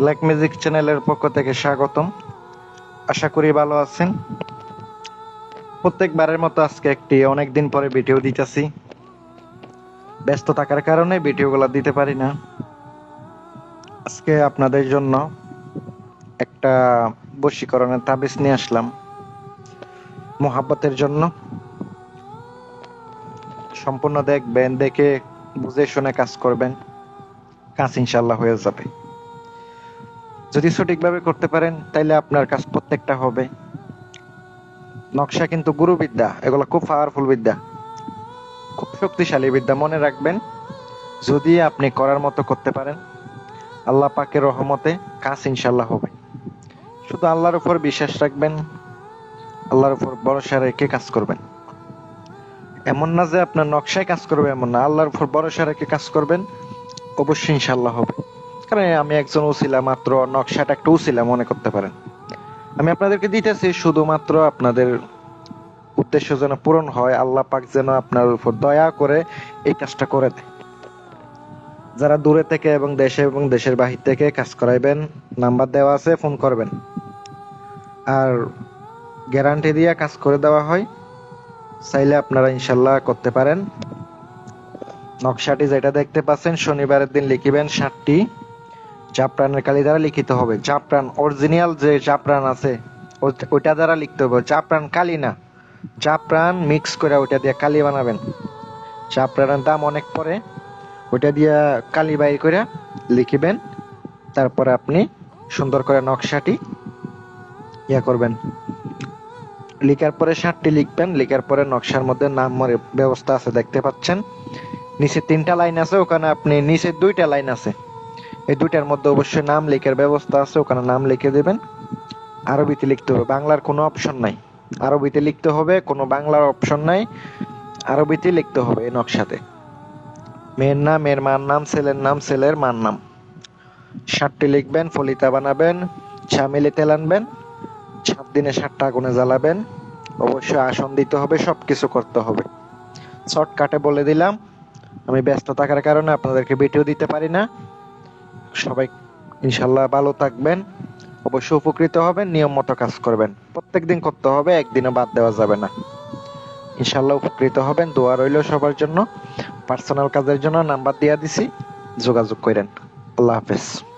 Black music চ্যানেলের পক্ষ থেকে স্বাগতম। আশা করি ভালো আছেন। প্রত্যেকবারের মতো আজকে একটি অনেক দিন পরে ভিডিও দিতেছি। ব্যস্ত থাকার কারণে ভিডিওগুলো দিতে পারি না। আজকে আপনাদের জন্য একটা বশীকরণের তাবিজ নিয়ে আসলাম। মোহাব্বতের জন্য। সম্পূর্ণ দেখবেন, দেখে বুঝে শুনে কাজ করবেন। কাজ ইনশাল্লাহ হয়ে যাবে। যদি সঠিকভাবে করতে পারেন, তাইলে আপনার কাজ প্রত্যেকটা হবে। নকশা কিন্তু গুরুবিদ্যা, এগুলো খুব পাওয়ারফুল বিদ্যা। খুব শক্তিশালী বিদ্যা, মনে রাখবেন, যদি আপনি করার মতো করতে পারেন, আল্লাহ পাকের রহমতে কাজ ইনশাল্লাহ হবে। শুধু আল্লাহর উপর বিশ্বাস রাখবেন, আল্লাহর উপর ভরসা রেখে কাজ করবেন। এমন না যে আপনার নকশায় কাজ করবে এমন না, আল্লাহর উপর ভরসা রেখে কাজ করবেন, অবশ্যই ইনশাল্লাহ হবে। কারণ আমি একজন উসিলা মাত্র নকশাটা একটা উসিলা মনে করতে পারেন। আমি আপনাদেরকে দিতেছি, শুধুমাত্র আপনাদের উদ্দেশ্য যেন পূরণ হয়, আল্লাহ পাক যেন আপনার উপর দয়া করে এই কাজটা করে দেয়। যারা দূরে থেকে এবং দেশে এবং দেশের বাহির থেকে কাজ করাইবেন, নাম্বার দেওয়া আছে, ফোন করবেন। আর গ্যারান্টি দিয়ে কাজ করে দেওয়া হয়, চাইলে আপনারা ইনশাল্লাহ করতে পারেন। নকশাটি যেটা দেখতে পাচ্ছেন, শনিবারের দিন লিখিবেন ষাটটি জাফরানের কালি দ্বারা লিখিত হবে। জাফরান অরিজিনাল যে জাফরান আছে ওই- ওইটা দ্বারা লিখতে হবে। জাফরান কালি না। জাফরান মিক্স করে ওইটা দিয়ে কালি বানাবেন। জাফরানের দাম অনেক পরে, ওইটা দিয়ে কালি বাইর করে লিখিবেন। তারপরে আপনি সুন্দর করে নকশাটি ইয়া করবেন। লিখার পরে ষাটটি লিখবেন। লিখার পরে নকশার মধ্যে নাম ব্যবস্থা আছে, দেখতে পাচ্ছেন। নিচে তিনটা লাইন আছে, ওখানে আপনি নিচে দুইটা লাইন আছে। এই দুইটার মধ্যে অবশ্যই নাম লেখার ব্যবস্থা আছে, ওখানে নাম লিখে দেবেন। আরবিতে লিখতে হবে, বাংলার কোনো অপশন নাই। আরবিতে লিখতে হবে, কোনো বাংলার অপশন নাই। আরবিতে লিখতে হবে এই নকশাতে। মেয়ের নাম, মেয়ের মার নাম, ছেলের নাম, ছেলের মার নাম। ষাটটি লিখবেন, ফলিতা বানাবেন চামেলি তেল আনবেন সাত দিনে সাতটা আগুনে জ্বালাবেন। অবশ্যই আসন দিতে হবে, সবকিছু করতে হবে। শর্টকাটে বলে দিলাম, আমি ব্যস্ত থাকার কারণে আপনাদেরকে ভিডিও দিতে পারি না। সবাই ইনশাল্লাহ ভালো থাকবেন, অবশ্যই উপকৃত হবেন, নিয়ম মতো কাজ করবেন। প্রত্যেক দিন করতে হবে, একদিনও বাদ দেওয়া যাবে না। ইনশাল্লাহ উপকৃত হবেন, দোয়া রইল সবার জন্য। পার্সোনাল কাজের জন্য নাম্বার দিয়ে দিছি, যোগাযোগ করেন। আল্লাহ হাফেজ।